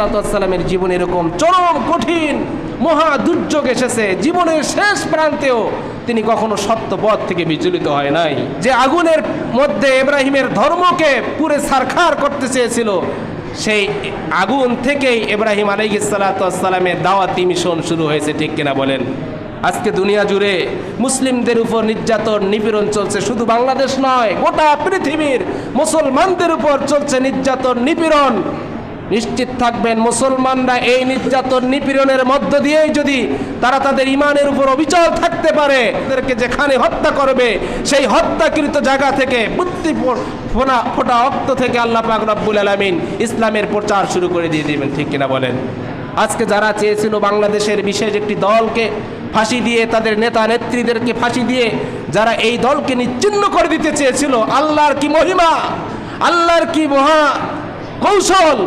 সালাতামের জীবনে এরকম চরম কঠিন, মহা দুর্যোগ এসেছে। জীবনের শেষ প্রান্তেও তিনি কখনো সত্য পথ থেকে বিচলিত হয় নাই। যে আগুনের মধ্যে ইব্রাহিমের ধর্মকে পুরে সারখার করতে চেয়েছিল, সেই আগুন থেকেই ইব্রাহিম আলাইসালামের দাওয়াতি মিশন শুরু হয়েছে, ঠিক কিনা বলেন? আজকে দুনিয়া জুড়ে মুসলিমদের উপর নির্যাতন, নিপীড়ন চলছে, শুধু বাংলাদেশ নয়, গোটা পৃথিবীর মুসলমানদের উপর চলছে নির্যাতন, নিপীড়ন। নিশ্চিত থাকবেন, মুসলমানরা এই নির্যাতন নিপীড়নের মধ্য দিয়েই যদি তারা তাদের ইমানের উপর অবিচল থাকতে পারে, তাদেরকে যেখানে হত্যা করবে, সেই হত্যাকৃত জায়গা থেকে, বুদ্ধি ফোনা, ফোটা অক্ত থেকে আল্লাহ পাক রব্বুল আলমিন ইসলামের প্রচার শুরু করে দিয়ে দিবেন, ঠিক কিনা বলেন? আজকে যারা চেয়েছিল বাংলাদেশের বিশেষ একটি দলকে ফাঁসি দিয়ে, তাদের নেতা নেত্রীদেরকে ফাঁসি দিয়ে, যারা এই দলকে নিচ্ছিন্ন করে দিতে চেয়েছিল, আল্লাহর কি মহিমা? আল্লাহর কি মহা কৌশল?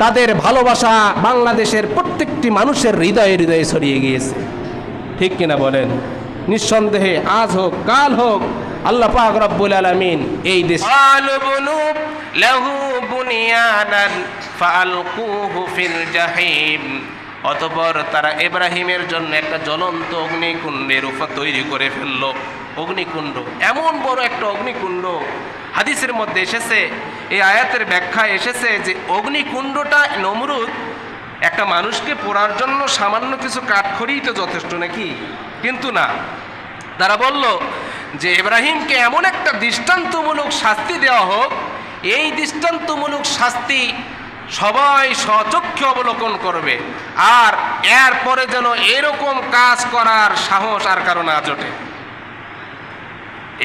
তাদের ভালোবাসা বাংলাদেশের প্রত্যেকটি মানুষের হৃদয়ে হৃদয়ে ছড়িয়ে গিয়েছে। ঠিক কিনা বলেন? নিঃসন্দেহে আজ হোক, কাল হোক, আল্লাহ পাক রব্বুল আলামিন এই দেশ অতপর তারা ইব্রাহিমের জন্য একটা জ্বলন্ত অগ্নিকুণ্ডের উপর তৈরি করে ফেলল। অগ্নিকুণ্ড, এমন বড় একটা অগ্নিকুণ্ড। হাদিসের মধ্যে এসেছে এই আয়াতের ব্যাখ্যা এসেছে যে অগ্নিকুণ্ডটা নমরুদ একটা মানুষকে পোড়ার জন্য সামান্য কিছু কাঠখড়িই তো যথেষ্ট নাকি? কিন্তু না। তারা বলল যে ইব্রাহিমকে এমন একটা দৃষ্টান্তমূলক শাস্তি দেওয়া হোক, এই দৃষ্টান্তমূলক শাস্তি সবাই সচক্ষে অবলোকন করবে, আর এরপরে যেন এরকম কাজ করার সাহস আর কারও না জোটে।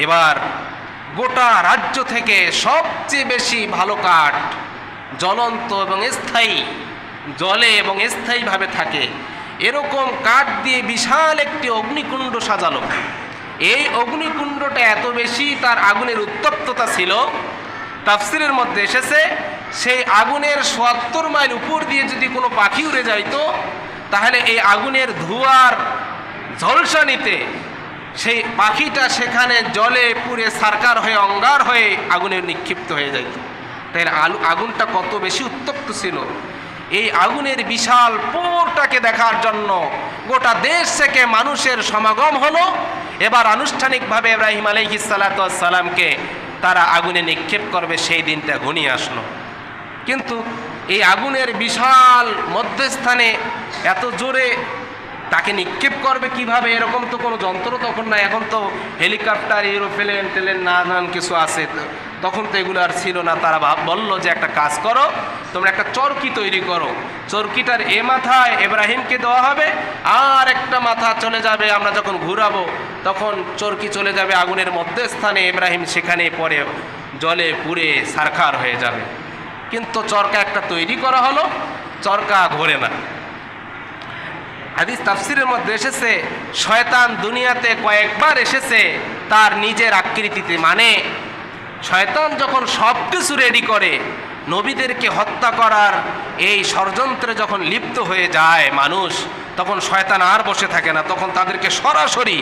এবার গোটা রাজ্য থেকে সবচেয়ে বেশি ভালো কাঠ জ্বলন্ত এবং স্থায়ী, জলে এবং স্থায়ীভাবে থাকে। এরকম কাঠ দিয়ে বিশাল একটি অগ্নিকুণ্ড সাজালো। এই অগ্নিকুণ্ডটা এত বেশি তার আগুনের উত্তপ্ততা ছিল, তাফসিরের মধ্যে এসেছে, সেই আগুনের সোয়াত্তর মাইল উপর দিয়ে যদি কোনো পাখি উড়ে যাইতো, তাহলে এই আগুনের ধোঁয়ার ঝলসানিতে সেই পাখিটা সেখানে জলে পুড়ে সারকার হয়ে, অঙ্গার হয়ে আগুনে নিক্ষিপ্ত হয়ে যাইত তাই আলু আগুনটা কত বেশি উত্তপ্ত ছিল। এই আগুনের বিশাল পোরটাকে দেখার জন্য গোটা দেশ থেকে মানুষের সমাগম হলো। এবার আনুষ্ঠানিকভাবে ইব্রাহিম আলাইহিস সালামকে তারা আগুনে নিক্ষেপ করবে, সেই দিনটা ঘনিয়ে আসলো। কিন্তু এই আগুনের বিশাল মধ্যস্থানে এত জোরে তাকে নিক্ষেপ করবে কীভাবে? এরকম তো কোনো যন্ত্র তখন না এখন তো হেলিকপ্টার, এরোপ্লেন, টেলেন না নান কিছু আছে। তখন তো এগুলো আর ছিল না। তারা বলল যে একটা কাজ করো, তোমরা একটা চরকি তৈরি করো। চরকিটার এ মাথায় এব্রাহিমকে দেওয়া হবে, আর একটা মাথা চলে যাবে, আমরা যখন ঘুরাবো, তখন চরকি চলে যাবে আগুনের মধ্যস্থানে। ইব্রাহিম সেখানে পরে জলে পুড়ে সারখার হয়ে যাবে। কিন্তু চরকা একটা তৈরি করা হলো, চরকা ঘোরে না। হাদিস তাফসিরের মধ্যে এসেছে, শয়তান দুনিয়াতে কয়েকবার এসেছে, তার নিজের আকৃতিতে মানে শয়তান যখন সব কিছু রেডি করে, নবীদেরকে হত্যা করার এই ষড়যন্ত্রে যখন লিপ্ত হয়ে যায় মানুষ, তখন শয়তান আর বসে থাকে না, তখন তাদেরকে সরাসরি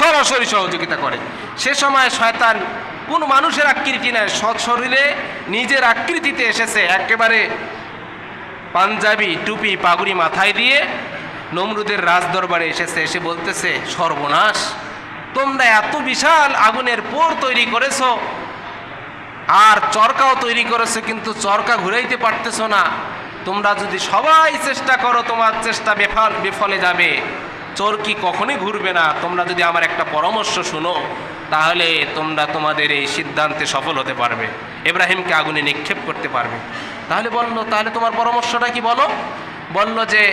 সরাসরি সহযোগিতা করে। সে সময় শয়তান কোন মানুষের আকৃতি নেয় সৎ শরীরে নিজের আকৃতিতে এসেছে, একেবারে পাঞ্জাবি, টুপি, পাগুড়ি মাথায় দিয়ে নমরুদের রাজদরবারে এসেছে, এসে বলতেছে, সর্বনাশ, তোমরা এত বিশাল আগুনের পোর তৈরি করেছ। আর চরকাও তৈরি করেছ, কিন্তু চরকা ঘুরাইতে পারতেছো না। তোমরা যদি সবাই চেষ্টা করো, তোমার চেষ্টা বেফল, বেফলে যাবে। চরকি কখনই ঘুরবে না। তোমরা যদি আমার একটা পরামর্শ শুনো, তাহলে তোমরা তোমাদের এই সিদ্ধান্তে সফল হতে পারবে। এব্রাহিমকে আগুনে নিক্ষেপ করতে পারবে। তাহলে বলল, তাহলে তোমার পরামর্শটা কি বলো? বলল যে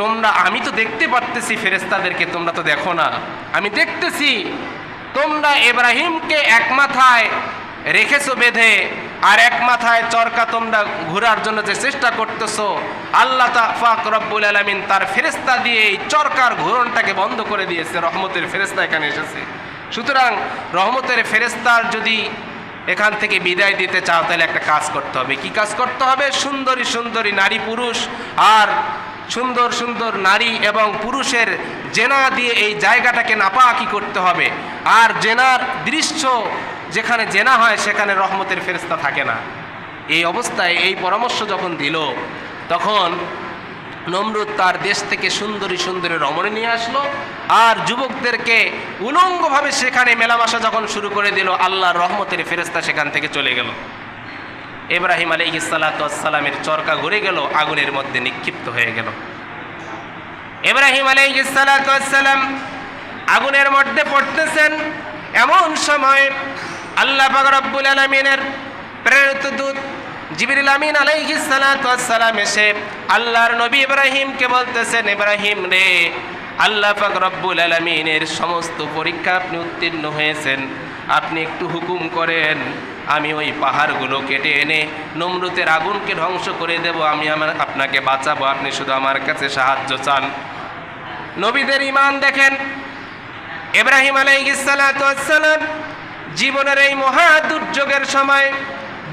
তোমরা, আমি তো দেখতে পারতেছি ফেরেস্তাদেরকে তোমরা তো দেখো না। আমি দেখতেছি, তোমরা এব্রাহিমকে এক মাথায় রেখেছো বেঁধে, আর এক মাথায় চরকা তোমরা ঘোরার জন্য যে চেষ্টা করতেছো, আল্লাহ তাফাক রব্বুল আলমিন তার ফেরেস্তা দিয়ে এই চরকার ঘূরণটাকে বন্ধ করে দিয়েছে, রহমতের ফেরেস্তা এখানে এসেছে। সুতরাং রহমতের ফেরেস্তার যদি এখান থেকে বিদায় দিতে চাও, তাহলে একটা কাজ করতে হবে। কি কাজ করতে হবে? সুন্দরী সুন্দরী নারী পুরুষ আর সুন্দর সুন্দর নারী এবং পুরুষের জেনা দিয়ে এই জায়গাটাকে নাপাকি করতে হবে। আর জেনার দৃশ্য যেখানে জেনা হয়, সেখানে রহমতের ফেরস্তা থাকে না। এই অবস্থায় এই পরামর্শ যখন দিল, তখন নমরুদ তার দেশ থেকে সুন্দরী সুন্দরী রমণী নিয়ে আসলো। আর যুবকদেরকে উলঙ্গভাবে সেখানে মেলামেশা যখন শুরু করে দিল, আল্লাহর রহমতের ফেরেস্তা সেখান থেকে চলে গেল। ইব্রাহিম আলী সালাতামের চরকা ঘুরে গেল, আগুনের মধ্যে নিক্ষিপ্ত হয়ে গেল। ইব্রাহিম আলী সালাতাম আগুনের মধ্যে পড়তেছেন এমন সময় আল্লাহ রব্বুল আলমিনের প্রেরিত দূত জিবিরুল আমিন আলাইহি সালাম এসে আল্লাহর নবী ইব্রাহিমকে বলতেছেন, ইব্রাহিম রে, আল্লাহ পাক রব্বুল আলমিনের সমস্ত পরীক্ষা আপনি উত্তীর্ণ হয়েছেন। আপনি একটু হুকুম করেন আমি ওই পাহাড়গুলো কেটে এনে নমরুতের আগুনকে ধ্বংস করে দেব, আমি আমার আপনাকে বাঁচাবো, আপনি শুধু আমার কাছে সাহায্য চান। নবীদের ইমান দেখেন। ইব্রাহিম আলাইসালাম জীবনের এই মহা দুর্যোগের সময়,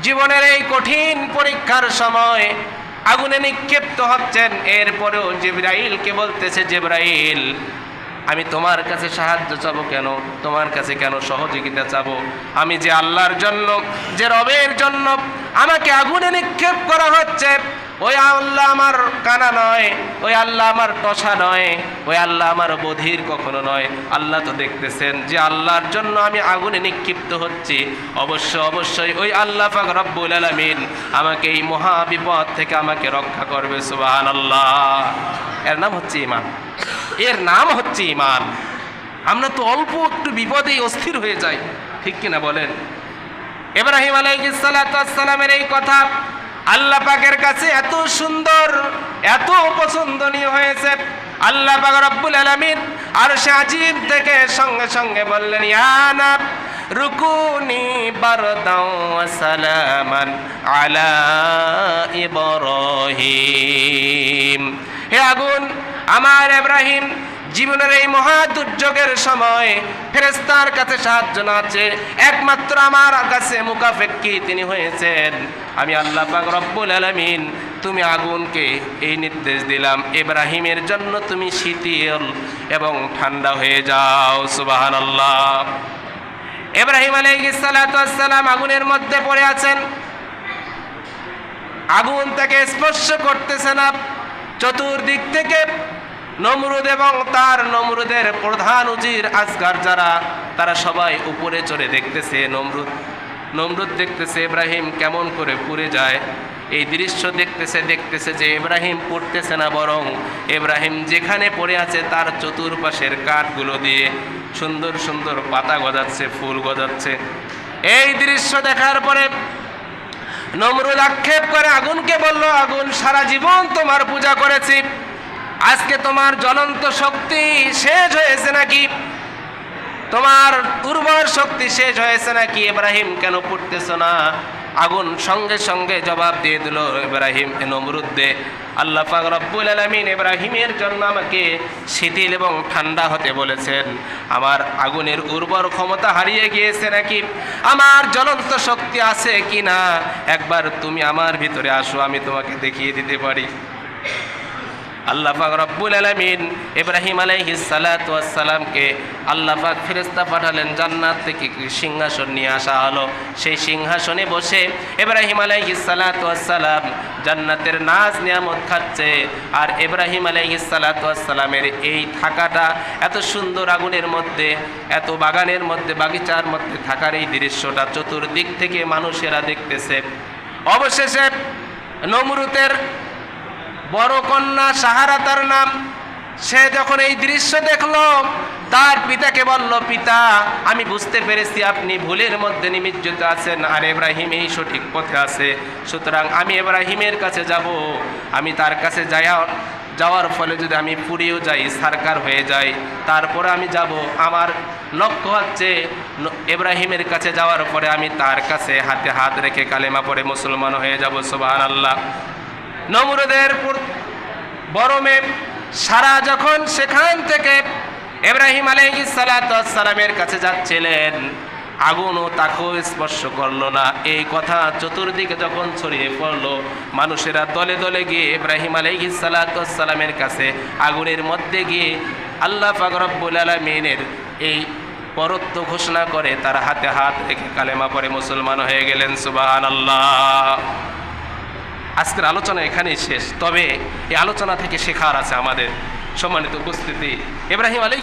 জীবনের এই কঠিন পরীক্ষার সময় আগুনে নিক্ষিপ্ত হচ্ছেন। এরপরেও জিব্রাইলকে বলতেছে, জিব্রাইল আমি তোমার কাছে সাহায্য চাব কেন? তোমার কাছে কেন সহযোগিতা চাব? আমি যে আল্লাহর জন্য, যে রবের জন্য আমাকে আগুনে নিক্ষেপ করা হচ্ছে, ওই আল্লাহ আমার কানা নয়, ওই আল্লাহ আমার টসা নয়, ওই আল্লাহ আমার বধির কখনো নয়। আল্লাহ তো দেখতেছেন যে আল্লাহর জন্য আমি আগুনে নিক্ষিপ্ত হচ্ছি। অবশ্য, অবশ্যই ওই আল্লাহ পাক রব্বুল আলমিন আমাকে এই মহাবিপদ থেকে আমাকে রক্ষা করবে সুবাহান আল্লাহ এর নাম হচ্ছে ইমান এর নাম হচ্ছে ইমান আমরা তো অল্প একটু বিপদেই অস্থির হয়ে যাই, ঠিক কিনা বলেন? ইব্রাহিম আলাইসালামের এই কথা আল্লাহ পাকের কাছে এত সুন্দর, এত পছন্দনীয় হয়েছে। আল্লাহ পাক রব্বুল আলামিন আর সে আজিব থেকে সঙ্গে সঙ্গে বললেন ইয়ানা রুকুনি বারদাও সালামান আলা ইব্রাহিম। হে আগুন, আমার এব্রাহিম জীবনের এই মহা দুর্যোগের সময় ফেরেস্তার কাছে সাহায্য না আছে একমাত্র আমার কাছে মুকাফেক্কি তিনি হয়েছেন। আমি আল্লাহ পাক রব্বুল আলামিন, তুমি আগুনকে এই নির্দেশ দিলাম। ইব্রাহিমের জন্য তুমি শীতল এবং ঠান্ডা হয়ে যাও সুবাহান আল্লাহ ইব্রাহিম আলাইসালাম আগুনের মধ্যে পড়ে আছেন। আগুন তাকে স্পর্শ করতেছে না। চতুর্দিক থেকে নমরুদ এবং তার নমরুদের প্রধান উজির আজকার যারা, তারা সবাই উপরে চড়ে দেখতেছে নমরুদ। নমরুদ দেখতেছে ইব্রাহিম কেমন করে পুড়ে যায়। এই দৃশ্য দেখতেছে দেখতেছে যে ইব্রাহিম পড়তেছে না বরং ইব্রাহিম যেখানে পড়ে আছে তার চতুর্পাশের কাঠগুলো দিয়ে সুন্দর সুন্দর পাতা গজাচ্ছে, ফুল গজাচ্ছে। এই দৃশ্য দেখার পরে নমরুদ আক্ষেপ করে আগুনকে বলল, আগুন সারা জীবন তোমার পূজা করেছি। আজকে তোমার জ্বলন্ত শক্তি শেষ হয়েছে নাকি? তোমার উর্বর শক্তি শেষ হয়েছে নাকি? ইব্রাহিম কেন পড়তেছ না? আগুন সঙ্গে সঙ্গে জবাব দিয়ে দিল ইব্রাহিম নমরুদ্দে, আল্লাহ পাক রব্বুল আলমিন ইব্রাহিমের জন্য আমাকে শিথিল এবং ঠান্ডা হতে বলেছেন। আমার আগুনের উর্বর ক্ষমতা হারিয়ে গিয়েছে নাকি? আমার জ্বলন্ত শক্তি আছে কি না একবার তুমি আমার ভিতরে আসো, আমি তোমাকে দেখিয়ে দিতে পারি। আল্লাহ পাক রব্বুল আলামিন ইব্রাহিম আলাইহিস সালাতু ওয়াস সালামকে আল্লাহ পাক ফেরেশতা পাঠালেন জান্নাত থেকে সিংহাসন নিয়ে আসা হলো। সেই সিংহাসনে বসে ইব্রাহিম আলাইহিস সালাতু ওয়াস সালাম জান্নাতের নাজ নিয়ামত খাচ্ছে। আর ইব্রাহিম আলাইহিস সালাতু ওয়াস সালামের এই থাকাটা এত সুন্দর আগুনের মধ্যে, এত বাগানের মধ্যে, বাগিচার মধ্যে থাকার এই দৃশ্যটা চতুর্দিক থেকে মানুষেরা দেখতেছে। অবশেষে নমরুতের বড় কন্যা সাহারা তার নাম। সে যখন এই দৃশ্য দেখল, তার পিতাকে বলল, পিতা, আমি বুঝতে পেরেছি আপনি ভুলের মধ্যে নিমিজ্জিত আছেন, আর এব্রাহিম এই সঠিক পথে আছে। সুতরাং আমি এব্রাহিমের কাছে যাব। আমি তার কাছে যাইয়া যাওয়ার ফলে যদি আমি পুড়েও যাই, সারকার হয়ে যাই, তারপরে আমি যাব। আমার লক্ষ্য হচ্ছে এব্রাহিমের কাছে যাওয়ার পরে আমি তার কাছে হাতে হাত রেখে কালেমা পরে মুসলমান হয়ে যাব সুবাহ আল্লাহ নমরুদের বড় সারা যখন সেখান থেকে এব্রাহিম আলহি সালামের কাছে যাচ্ছিলেন আগুনও তাকেও স্পর্শ করল না। এই কথা চতুর্দিকে যখন ছড়িয়ে পড়ল, মানুষেরা দলে দলে গিয়ে ইব্রাহিম আলহি সালামের কাছে আগুনের মধ্যে গিয়ে আল্লাহ ফাকরব্বুল আলমিনের এই পরত্ব ঘোষণা করে তার হাতে হাত রেখে কালেমা পরে মুসলমান হয়ে গেলেন সুবাহ আল্লাহ আজকের আলোচনা এখানেই শেষ। তবে এই আলোচনা থেকে শেখার আছে আমাদের সম্মানিত উপস্থিতি। এব্রাহিম আলী